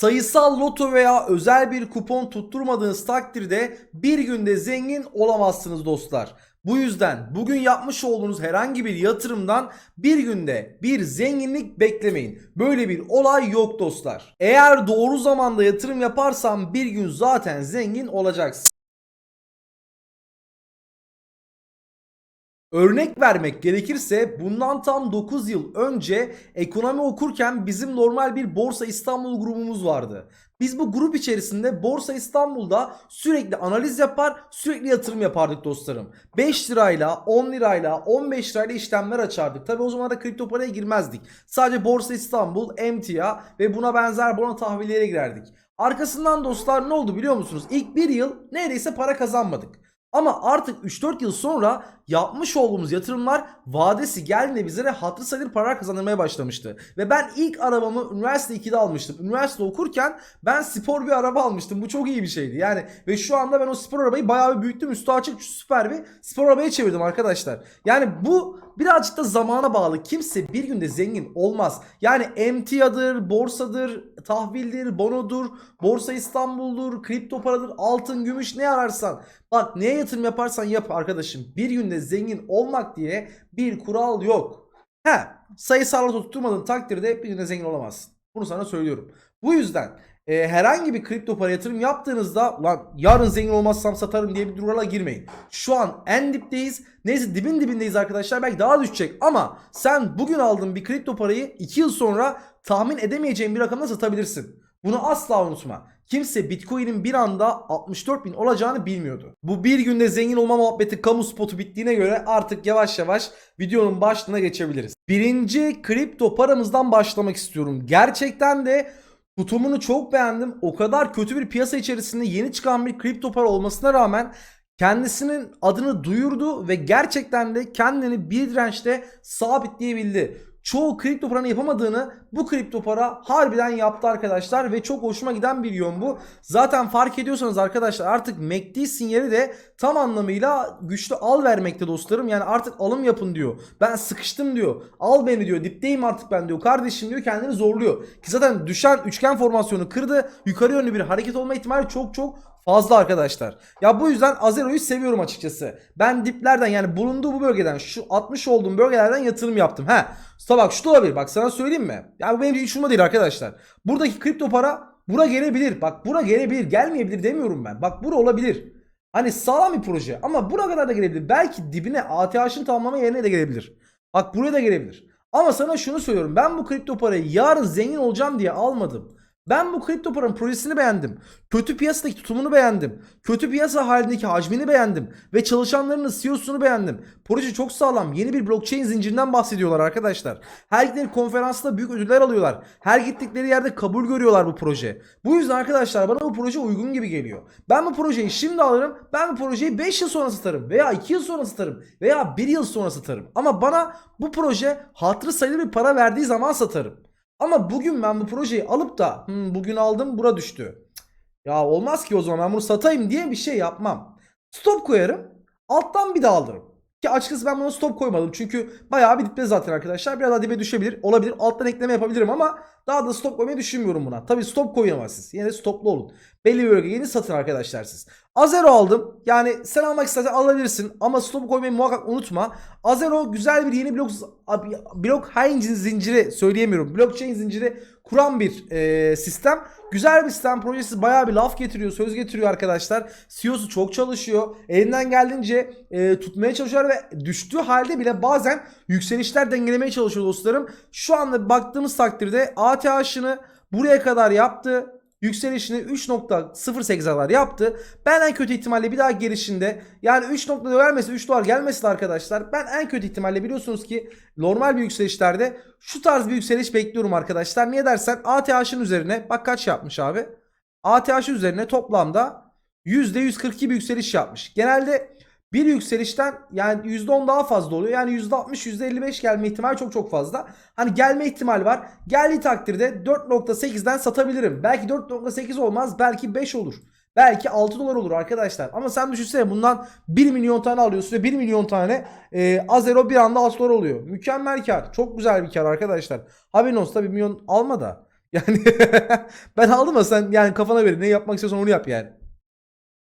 Sayısal loto veya özel bir kupon tutturmadığınız takdirde bir günde zengin olamazsınız dostlar. Bu yüzden bugün yapmış olduğunuz herhangi bir yatırımdan bir günde bir zenginlik beklemeyin. Böyle bir olay yok dostlar. Eğer doğru zamanda yatırım yaparsan bir gün zaten zengin olacaksın. Örnek vermek gerekirse bundan tam 9 yıl önce ekonomi okurken bizim normal bir Borsa İstanbul grubumuz vardı. Biz bu grup içerisinde Borsa İstanbul'da sürekli analiz yapar, sürekli yatırım yapardık dostlarım. 5 lirayla, 10 lirayla, 15 lirayla işlemler açardık. Tabi o zaman da kripto paraya girmezdik. Sadece Borsa İstanbul, emtia ve buna benzer bono tahvillere girerdik. Arkasından dostlar ne oldu biliyor musunuz? İlk bir yıl neredeyse para kazanmadık. Ama artık 3-4 yıl sonra yapmış olduğumuz yatırımlar vadesi geldiğinde bizlere hatırı sayılır paralar kazandırmaya başlamıştı. Ve ben ilk arabamı üniversite 2'de almıştım. Üniversite okurken ben spor bir araba almıştım. Bu çok iyi bir şeydi. Yani ve şu anda ben o spor arabayı bayağı bir büyüttüm. Üstü açık süper bir spor arabaya çevirdim arkadaşlar. Yani bu birazcık da zamana bağlı. Kimse bir günde zengin olmaz. Yani emtiadır, borsadır, tahvildir, bonodur, borsa İstanbul'dur, kripto paradır, altın, gümüş ne ararsan. Bak neye yatırım yaparsan yap arkadaşım. Bir günde zengin olmak diye bir kural yok. He sayısal tutturmadığın takdirde bir günde zengin olamazsın. Bunu sana söylüyorum. Bu yüzden e, herhangi bir kripto para yatırım yaptığınızda lan yarın zengin olmazsam satarım diye bir durala girmeyin. Şu an en dipteyiz. Neyse dibin dibindeyiz arkadaşlar. Belki daha düşecek ama sen bugün aldığın bir kripto parayı 2 yıl sonra tahmin edemeyeceğin bir rakamda satabilirsin. Bunu asla unutma. Kimse Bitcoin'in bir anda 64 bin olacağını bilmiyordu. Bu bir günde zengin olma muhabbeti kamu spotu bittiğine göre artık yavaş yavaş videonun başlığına geçebiliriz. Birinci kripto paramızdan başlamak istiyorum. Gerçekten de tutumunu çok beğendim. O kadar kötü bir piyasa içerisinde yeni çıkan bir kripto para olmasına rağmen kendisinin adını duyurdu ve gerçekten de kendini bir dirençte sabitleyebildi. Çoğu kripto paranın yapamadığını bu kripto para harbiden yaptı arkadaşlar ve çok hoşuma giden bir yön bu. Zaten fark ediyorsanız arkadaşlar artık MACD sinyali de tam anlamıyla güçlü al vermekte dostlarım. Yani artık alım yapın diyor. Ben sıkıştım diyor. Al beni diyor. Dipteyim artık ben diyor. Kardeşim diyor kendini zorluyor. Ki zaten düşen üçgen formasyonu kırdı. Yukarı yönlü bir hareket olma ihtimali çok çok fazla arkadaşlar. Ya bu yüzden Azero'yu seviyorum açıkçası. Ben diplerden yani bulunduğu bu bölgeden şu 60 olduğum bölgelerden yatırım yaptım. He. Usta bak şu da olabilir. Bak sana söyleyeyim mi? Ya bu benim hiç umurumda değil arkadaşlar. Buradaki kripto para bura gelebilir. Bak bura gelebilir. Gelmeyebilir demiyorum ben. Bak bura olabilir. Hani sağlam bir proje ama bura kadar da gelebilir. Belki dibine ATH'ın tamamlama yerine de gelebilir. Bak buraya da gelebilir. Ama sana şunu söylüyorum. Ben bu kripto parayı yarın zengin olacağım diye almadım. Ben bu kripto paranın projesini beğendim. Kötü piyasadaki tutumunu beğendim. Kötü piyasa halindeki hacmini beğendim. Ve çalışanlarının CEO'sunu beğendim. Proje çok sağlam. Yeni bir blockchain zincirinden bahsediyorlar arkadaşlar. Her gittikleri konferansta büyük ödüller alıyorlar. Her gittikleri yerde kabul görüyorlar bu proje. Bu yüzden arkadaşlar bana bu proje uygun gibi geliyor. Ben bu projeyi şimdi alırım. Ben bu projeyi 5 yıl sonra satarım. Veya 2 yıl sonra satarım. Veya 1 yıl sonra satarım. Ama bana bu proje hatırı sayılır bir para verdiği zaman satarım. Ama bugün ben bu projeyi alıp da "Hmm, bugün aldım bura düştü. Ya olmaz ki o zaman ben bunu satayım diye bir şey yapmam. Stop koyarım. Alttan bir daha alırım. Ki açıkçası ben buna stop koymadım. Çünkü bayağı bir dipte zaten arkadaşlar. Biraz daha dibe düşebilir. Olabilir. Alttan ekleme yapabilirim ama daha da stop koymayı düşünmüyorum buna. Tabii stop koyamaz siz. Yine de stoplu olun. Belli bir bölge yeni satın arkadaşlar siz. Azero aldım. Yani sen almak istersen alabilirsin. Ama stop koymayı muhakkak unutma. Azero güzel bir yeni blok blockchain zinciri söyleyemiyorum. Blockchain zinciri kuran bir e, sistem. Güzel bir sistem projesi bayağı bir laf getiriyor, söz getiriyor arkadaşlar. CEO'su çok çalışıyor. Elinden geldiğince e, tutmaya çalışıyor ve düştüğü halde bile bazen yükselişler dengelemeye çalışıyor dostlarım. Şu anda baktığımız takdirde ATH'ını buraya kadar yaptı. Yükselişini 3.08'lar yaptı. Ben en kötü ihtimalle bir daha gelişinde yani 3 noktada vermesi 3 dolar gelmesin arkadaşlar. Ben en kötü ihtimalle biliyorsunuz ki normal bir yükselişlerde şu tarz bir yükseliş bekliyorum arkadaşlar. Niye dersen ATH'ın üzerine bak kaç yapmış abi. ATH üzerine toplamda %142 bir yükseliş yapmış. Genelde bir yükselişten yani %10 daha fazla oluyor. Yani %60 %55 gelme ihtimali çok çok fazla. Hani gelme ihtimali var. Geldiği takdirde 4.8'den satabilirim. Belki 4.8 olmaz. Belki 5 olur. Belki 6 dolar olur arkadaşlar. Ama sen düşünsene bundan 1 milyon tane alıyorsun ve 1 milyon tane e, Azero bir anda 6 dolar oluyor. Mükemmel kar. Çok güzel bir kar arkadaşlar. Haberin olsun tabii milyon alma da. Yani ben aldım ama sen yani kafana göre ne yapmak istiyorsan onu yap yani.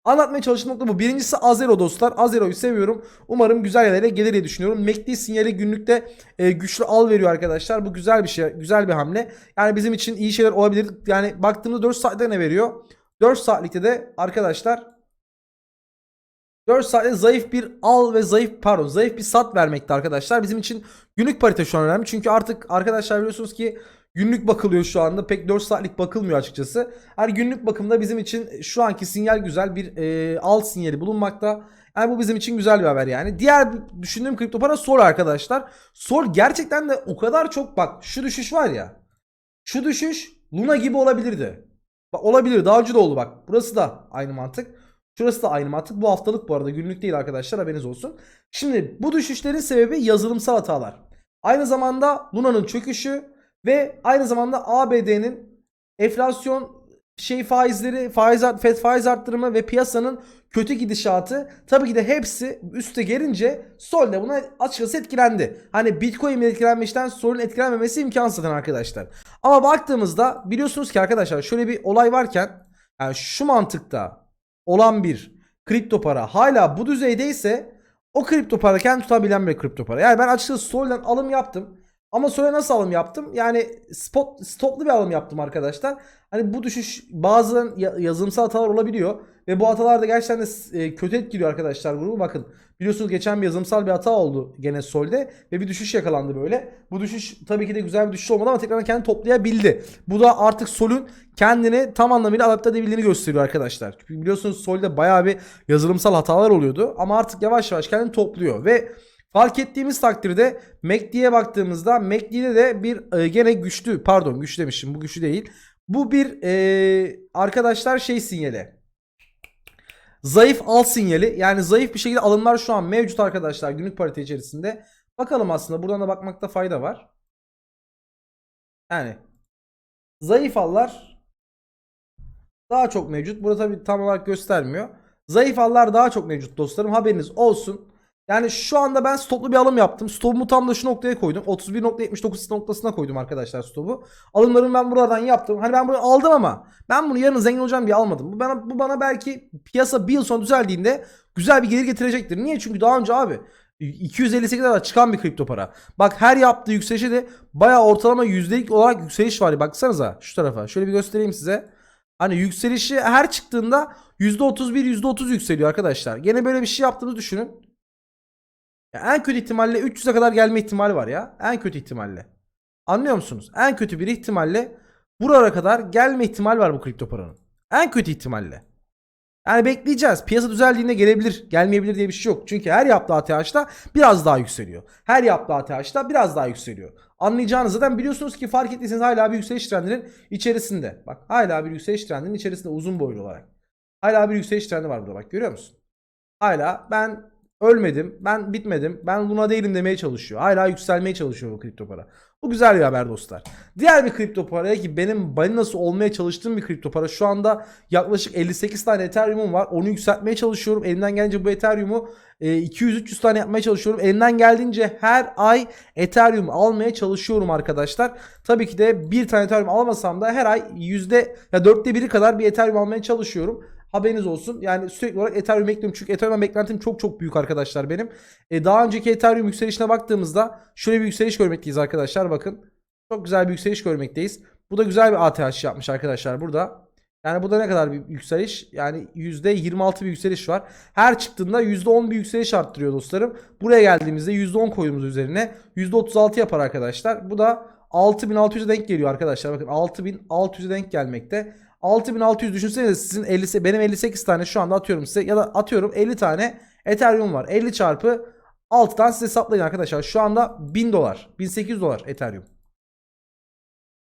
Anlatmaya çalıştığım nokta bu. Birincisi Azero dostlar. Azero'yu seviyorum. Umarım güzel yerlere gelir diye düşünüyorum. MACD sinyali günlükte e, güçlü al veriyor arkadaşlar. Bu güzel bir şey. Güzel bir hamle. Yani bizim için iyi şeyler olabilir. Yani baktığımda 4 saatte ne veriyor? 4 saatlikte de arkadaşlar 4 saatte zayıf bir al ve zayıf pardon zayıf bir sat vermekte arkadaşlar. Bizim için günlük parite şu an önemli. Çünkü artık arkadaşlar biliyorsunuz ki günlük bakılıyor şu anda. Pek 4 saatlik bakılmıyor açıkçası. Her günlük bakımda bizim için şu anki sinyal güzel bir e, al sinyali bulunmakta. Yani bu bizim için güzel bir haber yani. Diğer düşündüğüm kripto para Sol arkadaşlar. Sol gerçekten de o kadar çok bak şu düşüş var ya. Şu düşüş Luna gibi olabilirdi. Bak, olabilir daha önce de oldu bak. Burası da aynı mantık. Şurası da aynı mantık. Bu haftalık bu arada günlük değil arkadaşlar haberiniz olsun. Şimdi bu düşüşlerin sebebi yazılımsal hatalar. Aynı zamanda Luna'nın çöküşü ve aynı zamanda ABD'nin enflasyon şey faizleri, faiz FED faiz arttırımı ve piyasanın kötü gidişatı tabii ki de hepsi üste gelince Sol de buna açıkçası etkilendi. Hani Bitcoin etkilenmişten Sol'un etkilenmemesi imkansız zaten arkadaşlar. Ama baktığımızda biliyorsunuz ki arkadaşlar şöyle bir olay varken yani şu mantıkta olan bir kripto para hala bu düzeydeyse o kripto para kendi tutabilen bir kripto para. Yani ben açıkçası Sol'den alım yaptım. Ama Sol'e nasıl alım yaptım? Yani spot stoplu bir alım yaptım arkadaşlar. Hani bu düşüş bazı ya- yazılımsal hatalar olabiliyor. Ve bu hatalar da gerçekten de e, kötü etkiliyor arkadaşlar grubu. Bakın biliyorsunuz geçen bir yazılımsal bir hata oldu gene Sol'de. Ve bir düşüş yakalandı böyle. Bu düşüş tabii ki de güzel bir düşüş olmadı ama tekrardan kendini toplayabildi. Bu da artık Sol'ün kendini tam anlamıyla adapte edebildiğini gösteriyor arkadaşlar. Çünkü biliyorsunuz Sol'de bayağı bir yazılımsal hatalar oluyordu. Ama artık yavaş yavaş kendini topluyor. Ve Fark ettiğimiz takdirde MACD'ye baktığımızda MACD'de de bir e, gene güçlü pardon güçlü demişim bu güçlü değil. Bu bir e, arkadaşlar şey sinyali. Zayıf al sinyali yani zayıf bir şekilde alımlar şu an mevcut arkadaşlar günlük parite içerisinde. Bakalım aslında buradan da bakmakta fayda var. Yani zayıf allar daha çok mevcut. Burada tabii tam olarak göstermiyor. Zayıf allar daha çok mevcut dostlarım. Haberiniz olsun. Yani şu anda ben stoplu bir alım yaptım. Stopumu tam da şu noktaya koydum. 31.79 noktasına koydum arkadaşlar stopu. Alımlarımı ben buradan yaptım. Hani ben bunu aldım ama ben bunu yarın zengin olacağım diye almadım. Bu bana bu bana belki piyasa bir yıl sonra düzeldiğinde güzel bir gelir getirecektir. Niye? Çünkü daha önce abi 258 kadar çıkan bir kripto para. Bak her yaptığı yükselişe de bayağı ortalama yüzdelik olarak yükseliş var. Baksanıza şu tarafa. Şöyle bir göstereyim size. Hani yükselişi her çıktığında %31 %30 yükseliyor arkadaşlar. Gene böyle bir şey yaptığımızı düşünün. Ya en kötü ihtimalle 300'e kadar gelme ihtimali var ya. En kötü ihtimalle. Anlıyor musunuz? En kötü bir ihtimalle buralara kadar gelme ihtimal var bu kripto paranın. En kötü ihtimalle. Yani bekleyeceğiz. Piyasa düzeldiğinde gelebilir, gelmeyebilir diye bir şey yok. Çünkü her yaptığı ATH'da biraz daha yükseliyor. Her yaptığı ATH'da biraz daha yükseliyor. Anlayacağınız zaten biliyorsunuz ki fark ettiyseniz hala bir yükseliş trendinin içerisinde. Bak hala bir yükseliş trendinin içerisinde uzun boylu olarak. Hala bir yükseliş trendi var burada bak görüyor musun? Hala ben ölmedim, ben bitmedim, ben Luna değilim demeye çalışıyor. Hala yükselmeye çalışıyor bu kripto para. Bu güzel bir haber dostlar. Diğer bir kripto paraya ki benim balinası olmaya çalıştığım bir kripto para. Şu anda yaklaşık 58 tane Ethereum'um var. Onu yükseltmeye çalışıyorum. Elimden gelince bu Ethereum'u e, 200-300 tane yapmaya çalışıyorum. Elimden geldiğince her ay Ethereum almaya çalışıyorum arkadaşlar. Tabii ki de bir tane Ethereum alamasam da her ay yüzde ya dörtte biri kadar bir Ethereum almaya çalışıyorum. Haberiniz olsun. Yani sürekli olarak Ethereum bekliyorum. Çünkü Ethereum beklentim çok çok büyük arkadaşlar benim. E, daha önceki Ethereum yükselişine baktığımızda şöyle bir yükseliş görmekteyiz arkadaşlar. Bakın. Çok güzel bir yükseliş görmekteyiz. Bu da güzel bir ATH yapmış arkadaşlar burada. Yani bu da ne kadar bir yükseliş? Yani %26 bir yükseliş var. Her çıktığında %10 bir yükseliş arttırıyor dostlarım. Buraya geldiğimizde %10 koyduğumuz üzerine %36 yapar arkadaşlar. Bu da 6600'e denk geliyor arkadaşlar. Bakın 6600'e denk gelmekte. 6600 düşünsenize sizin 50 benim 58 tane şu anda atıyorum size ya da atıyorum 50 tane Ethereum var. 50 çarpı 6'dan size hesaplayın arkadaşlar. Şu anda 1000 dolar, 1800 dolar Ethereum.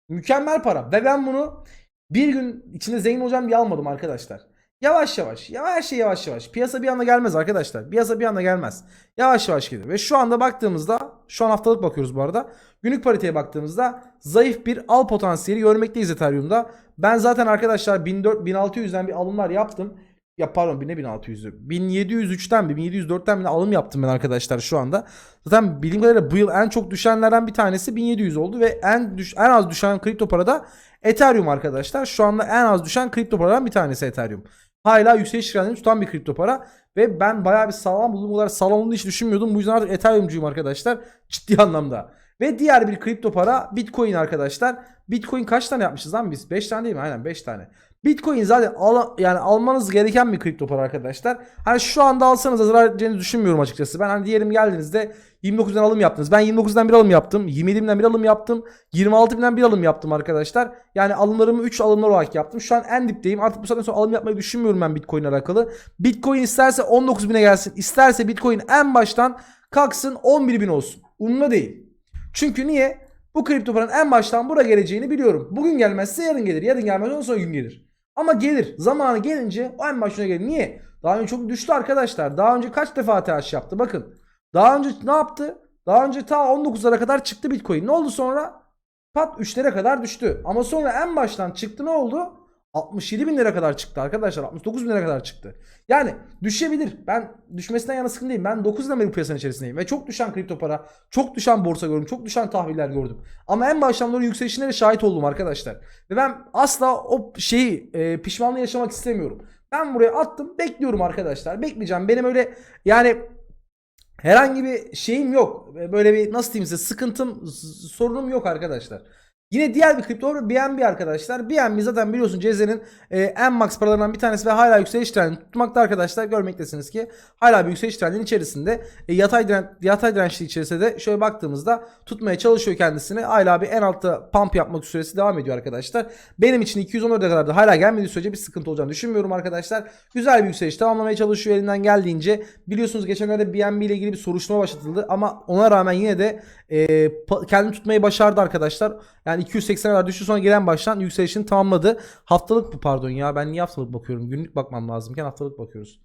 Mükemmel para ve ben bunu bir gün içinde zengin olacağım diye almadım arkadaşlar. Yavaş yavaş, yavaş şey yavaş yavaş. Piyasa bir anda gelmez arkadaşlar. Piyasa bir anda gelmez. Yavaş yavaş gelir. Ve şu anda baktığımızda, şu an haftalık bakıyoruz bu arada. Günlük pariteye baktığımızda zayıf bir al potansiyeli görmekteyiz Ethereum'da. Ben zaten arkadaşlar 1400 1600'den bir alımlar yaptım. Ya pardon ne 1600'ü? 1703'ten bir 1704'ten bir alım yaptım ben arkadaşlar şu anda. Zaten bildiğim kadarıyla bu yıl en çok düşenlerden bir tanesi 1700 oldu ve en düş en az düşen kripto parada Ethereum arkadaşlar şu anda en az düşen kripto paradan bir tanesi Ethereum. Hala yükseliş trendini tutan bir kripto para ve ben bayağı bir sağlam buldum. O kadar sağlam olduğunu hiç düşünmüyordum. Bu yüzden artık Ethereum'cuyum arkadaşlar. Ciddi anlamda. Ve diğer bir kripto para Bitcoin arkadaşlar. Bitcoin kaç tane yapmışız lan biz? 5 tane değil mi? Aynen 5 tane. Bitcoin zaten al, yani almanız gereken bir kripto para arkadaşlar. Hani şu anda alsanız da zarar edeceğinizi düşünmüyorum açıkçası. Ben hani diyelim geldiğinizde 29'dan alım yaptınız. Ben 29'dan bir alım yaptım. 27'den bir alım yaptım. 26'dan bir alım yaptım arkadaşlar. Yani alımlarımı 3 alımlar olarak yaptım. Şu an en dipteyim. Artık bu saatten sonra alım yapmayı düşünmüyorum ben Bitcoin alakalı. Bitcoin isterse 19.000'e gelsin. isterse Bitcoin en baştan kalksın 11.000 olsun. Umurumda değil. Çünkü niye? Bu kripto paranın en baştan buraya geleceğini biliyorum. Bugün gelmezse yarın gelir. Yarın gelmez ondan sonra gün gelir. Ama gelir. Zamanı gelince o en başına gelir. Niye? Daha önce çok düştü arkadaşlar. Daha önce kaç defa TH yaptı? Bakın. Daha önce ne yaptı? Daha önce ta 19'lara kadar çıktı Bitcoin. Ne oldu sonra? Pat 3'lere kadar düştü. Ama sonra en baştan çıktı ne oldu? 67 bin lira kadar çıktı arkadaşlar. 69 bin lira kadar çıktı. Yani düşebilir. Ben düşmesinden yana sıkıntı değilim. Ben 9 yıldan beri piyasanın içerisindeyim. Ve çok düşen kripto para, çok düşen borsa gördüm, çok düşen tahviller gördüm. Ama en baştan doğru yükselişine de şahit oldum arkadaşlar. Ve ben asla o şeyi e, pişmanlığı yaşamak istemiyorum. Ben buraya attım. Bekliyorum arkadaşlar. Bekleyeceğim. Benim öyle yani herhangi bir şeyim yok. Böyle bir nasıl diyeyim size sıkıntım, sorunum yok arkadaşlar. Yine diğer bir kripto BNB arkadaşlar. BNB zaten biliyorsun CZ'nin e, max paralarından bir tanesi ve hala yükseliş trendini tutmakta arkadaşlar. Görmektesiniz ki hala bir yükseliş trendinin içerisinde. E, yatay, diren, yatay dirençli içerisinde de şöyle baktığımızda tutmaya çalışıyor kendisini. Hala bir en altta pump yapmak süresi devam ediyor arkadaşlar. Benim için 214'e kadar da hala gelmediği sürece bir sıkıntı olacağını düşünmüyorum arkadaşlar. Güzel bir yükseliş tamamlamaya çalışıyor elinden geldiğince. Biliyorsunuz geçenlerde BNB ile ilgili bir soruşturma başlatıldı ama ona rağmen yine de e, kendini tutmayı başardı arkadaşlar. Yani 280'e kadar düştü sonra gelen baştan yükselişini tamamladı. Haftalık bu pardon ya ben niye haftalık bakıyorum günlük bakmam lazımken haftalık bakıyoruz.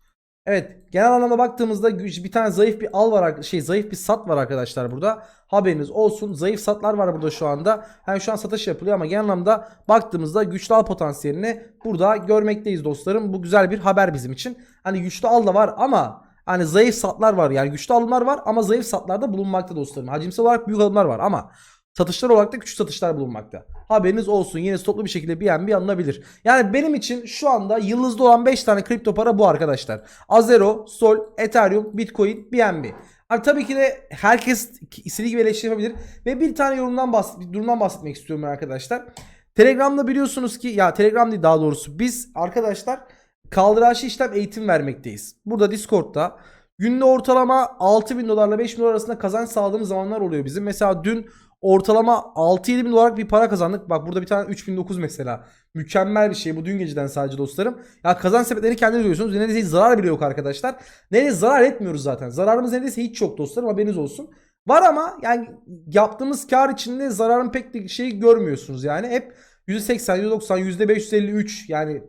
Evet genel anlamda baktığımızda bir tane zayıf bir al var ar- şey zayıf bir sat var arkadaşlar burada. Haberiniz olsun. Zayıf satlar var burada şu anda. Yani şu an satış yapılıyor ama genel anlamda baktığımızda güçlü al potansiyelini burada görmekteyiz dostlarım. Bu güzel bir haber bizim için. Hani güçlü al da var ama hani zayıf satlar var. Yani güçlü alımlar var ama zayıf satlarda bulunmakta dostlarım. Hacimsel olarak büyük alımlar var ama satışlar olarak da küçük satışlar bulunmakta. Haberiniz olsun. Yine stoplu bir şekilde BNB alınabilir. Yani benim için şu anda yıldızda olan 5 tane kripto para bu arkadaşlar. Azero, Sol, Ethereum, Bitcoin, BNB. Hani tabii ki de herkes istediği gibi eleştiri. Ve bir tane yorumdan bahs bir durumdan bahsetmek istiyorum arkadaşlar. Telegram'da biliyorsunuz ki ya Telegram değil daha doğrusu biz arkadaşlar kaldıraçlı işlem eğitim vermekteyiz. Burada Discord'da günde ortalama 6000 dolarla 5000 dolar arasında kazanç sağladığımız zamanlar oluyor bizim. Mesela dün ortalama 6-7 bin dolarlık bir para kazandık. Bak burada bir tane 3009 mesela. Mükemmel bir şey. Bu dün geceden sadece dostlarım. Ya kazanç sepetlerini kendiniz görüyorsunuz. Neredeyse zarar bile yok arkadaşlar. Neredeyse zarar etmiyoruz zaten. Zararımız neredeyse hiç yok dostlarım. Haberiniz olsun. Var ama yani yaptığımız kar içinde zararın pek de şeyi görmüyorsunuz yani. Hep %80, %90, %553 yani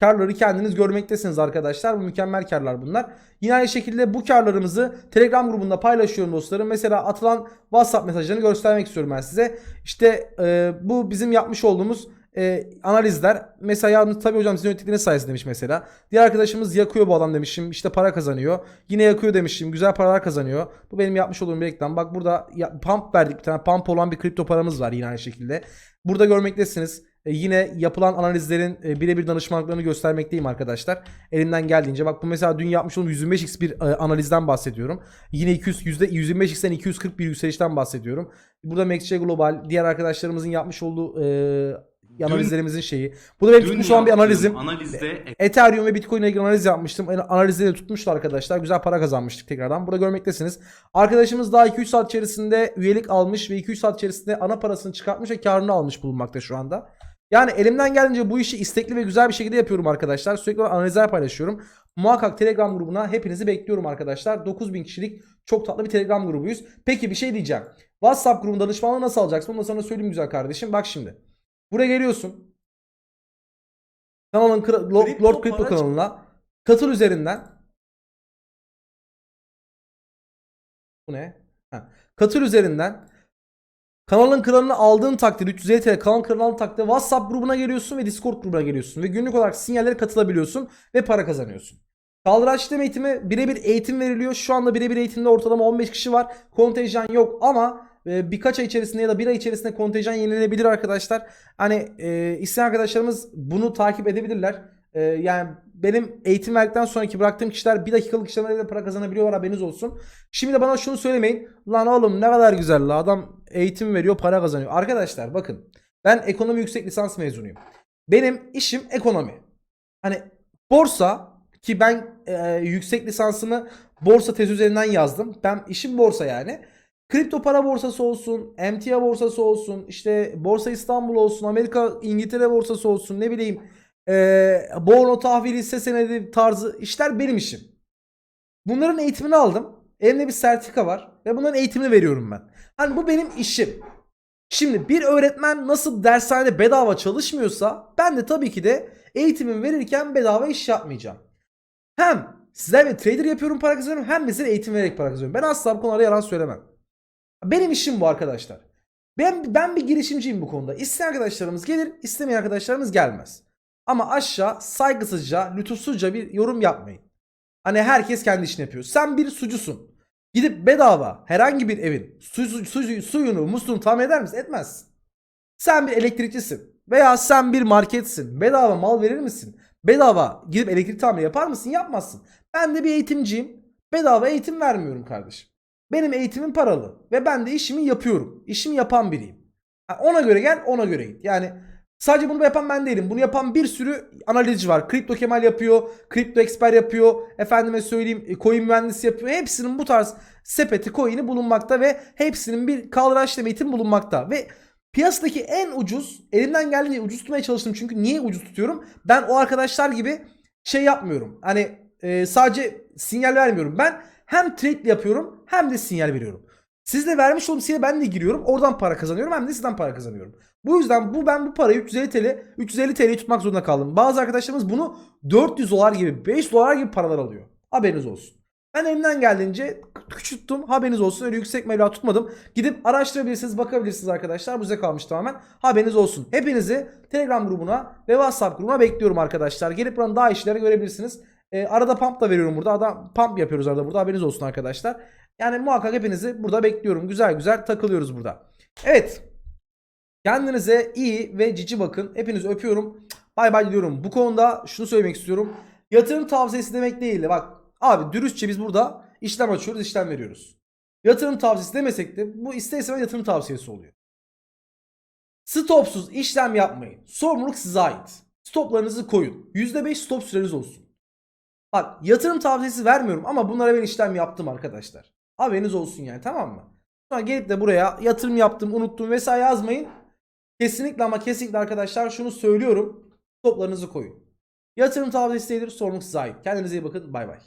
karları kendiniz görmektesiniz arkadaşlar. Bu mükemmel karlar bunlar. Yine aynı şekilde bu karlarımızı Telegram grubunda paylaşıyorum dostlarım. Mesela atılan WhatsApp mesajlarını göstermek istiyorum ben size. İşte e, bu bizim yapmış olduğumuz e, analizler. Mesela yalnız tabii hocam sizin öğrettikleriniz sayesinde demiş mesela. Diğer arkadaşımız yakıyor bu adam demişim. İşte para kazanıyor. Yine yakıyor demişim. Güzel paralar kazanıyor. Bu benim yapmış olduğum bir reklam. Bak burada ya, pump verdik bir tane. Pump olan bir kripto paramız var yine aynı şekilde. Burada görmektesiniz. E, yine yapılan analizlerin e, birebir danışmanlıklarını göstermekteyim arkadaşlar. Elimden geldiğince. Bak bu mesela dün yapmış olduğum 125x bir e, analizden bahsediyorum. Yine 200 yüzde 125x'ten 240 bir yükselişten bahsediyorum. Burada MaxC Global diğer arkadaşlarımızın yapmış olduğu e, analizlerimizin şeyi. Bu da benim tutmuş olan bir analizim. Analizde Ethereum ve Bitcoin ile ilgili analiz yapmıştım. Analizleri tutmuştu arkadaşlar. Güzel para kazanmıştık tekrardan. Burada görmektesiniz. Arkadaşımız daha 2-3 saat içerisinde üyelik almış ve 2-3 saat içerisinde ana parasını çıkartmış ve karını almış bulunmakta şu anda. Yani elimden geldiğince bu işi istekli ve güzel bir şekilde yapıyorum arkadaşlar. Sürekli analizler paylaşıyorum. Muhakkak Telegram grubuna hepinizi bekliyorum arkadaşlar. 9000 kişilik çok tatlı bir Telegram grubuyuz. Peki bir şey diyeceğim. WhatsApp grubunda danışmanlığı nasıl alacaksın? Onu da sana söyleyeyim güzel kardeşim. Bak şimdi. Buraya geliyorsun. Kanalın Lord, Crypto para- kanalına katıl üzerinden. Bu ne? Ha. Katıl üzerinden Kanalın kralını aldığın takdirde 350 TL kanal kralını aldığın takdirde WhatsApp grubuna geliyorsun ve Discord grubuna geliyorsun. Ve günlük olarak sinyallere katılabiliyorsun ve para kazanıyorsun. Kaldıraç işlem eğitimi birebir eğitim veriliyor. Şu anda birebir eğitimde ortalama 15 kişi var. Kontenjan yok ama e, birkaç ay içerisinde ya da bir ay içerisinde kontenjan yenilenebilir arkadaşlar. Hani e, isteyen arkadaşlarımız bunu takip edebilirler. E, yani benim eğitim verdikten sonraki bıraktığım kişiler bir dakikalık işlemlerle de para kazanabiliyorlar haberiniz olsun. Şimdi de bana şunu söylemeyin. Lan oğlum ne kadar güzel la adam eğitim veriyor para kazanıyor. Arkadaşlar bakın ben ekonomi yüksek lisans mezunuyum. Benim işim ekonomi. Hani borsa ki ben e, yüksek lisansımı borsa tezi üzerinden yazdım. Ben işim borsa yani. Kripto para borsası olsun, emtia borsası olsun, işte Borsa İstanbul olsun, Amerika, İngiltere borsası olsun, ne bileyim, e, borno tahvil hisse senedi tarzı işler benim işim. Bunların eğitimini aldım. Elimde bir sertifika var ve bunların eğitimini veriyorum ben. Hani bu benim işim. Şimdi bir öğretmen nasıl dershanede bedava çalışmıyorsa ben de tabii ki de eğitimimi verirken bedava iş yapmayacağım. Hem sizlerle trader yapıyorum para kazanıyorum hem de size eğitim vererek para kazanıyorum. Ben asla bu konularda yalan söylemem. Benim işim bu arkadaşlar. Ben, ben bir girişimciyim bu konuda. İsteyen arkadaşlarımız gelir, istemeyen arkadaşlarımız gelmez. Ama aşağı saygısızca, lütufsuzca bir yorum yapmayın. Hani herkes kendi işini yapıyor. Sen bir sucusun. Gidip bedava herhangi bir evin su, su- su- suyunu, musluğunu tamir eder misin? Etmezsin. Sen bir elektrikçisin. Veya sen bir marketsin. Bedava mal verir misin? Bedava gidip elektrik tamiri yapar mısın? Yapmazsın. Ben de bir eğitimciyim. Bedava eğitim vermiyorum kardeşim. Benim eğitimim paralı. Ve ben de işimi yapıyorum. İşimi yapan biriyim. Ona göre gel ona göre git. Yani sadece bunu yapan ben değilim. Bunu yapan bir sürü analizci var. Kripto Kemal yapıyor. Kripto Expert yapıyor. Efendime söyleyeyim e, coin mühendisi yapıyor. Hepsinin bu tarz sepeti coin'i bulunmakta ve hepsinin bir kaldıraç eğitim bulunmakta. Ve piyasadaki en ucuz elimden geldiğince ucuz tutmaya çalıştım. Çünkü niye ucuz tutuyorum? Ben o arkadaşlar gibi şey yapmıyorum. Hani e, sadece sinyal vermiyorum. Ben hem trade yapıyorum hem de sinyal veriyorum. Sizle vermiş olduğum sinyale ben de giriyorum. Oradan para kazanıyorum hem de sizden para kazanıyorum. Bu yüzden bu ben bu parayı 350 TL 350 TL'yi tutmak zorunda kaldım. Bazı arkadaşlarımız bunu 400 dolar gibi 5 dolar gibi paralar alıyor. Haberiniz olsun. Ben elimden geldiğince küçülttüm. Haberiniz olsun. Öyle yüksek meblağ tutmadım. Gidip araştırabilirsiniz, bakabilirsiniz arkadaşlar. Bu size kalmış tamamen. Haberiniz olsun. Hepinizi Telegram grubuna ve WhatsApp grubuna bekliyorum arkadaşlar. Gelip buranın daha işleri görebilirsiniz. Ee, arada pump da veriyorum burada. Adam pump yapıyoruz arada burada. Haberiniz olsun arkadaşlar. Yani muhakkak hepinizi burada bekliyorum. Güzel güzel takılıyoruz burada. Evet. Kendinize iyi ve cici bakın. Hepinizi öpüyorum. Bay bay diyorum. Bu konuda şunu söylemek istiyorum. Yatırım tavsiyesi demek değil de bak abi dürüstçe biz burada işlem açıyoruz, işlem veriyoruz. Yatırım tavsiyesi demesek de bu ister istemez yatırım tavsiyesi oluyor. Stopsuz işlem yapmayın. Sorumluluk size ait. Stoplarınızı koyun. %5 stop süreniz olsun. Bak yatırım tavsiyesi vermiyorum ama bunlara ben işlem yaptım arkadaşlar. Haberiniz olsun yani tamam mı? Sonra gelip de buraya yatırım yaptım, unuttum vesaire yazmayın. Kesinlikle ama kesinlikle arkadaşlar şunu söylüyorum. Stoplarınızı koyun. Yatırım tavsiyesi değildir, sorumluluk size ait. Kendinize iyi bakın. Bay bay.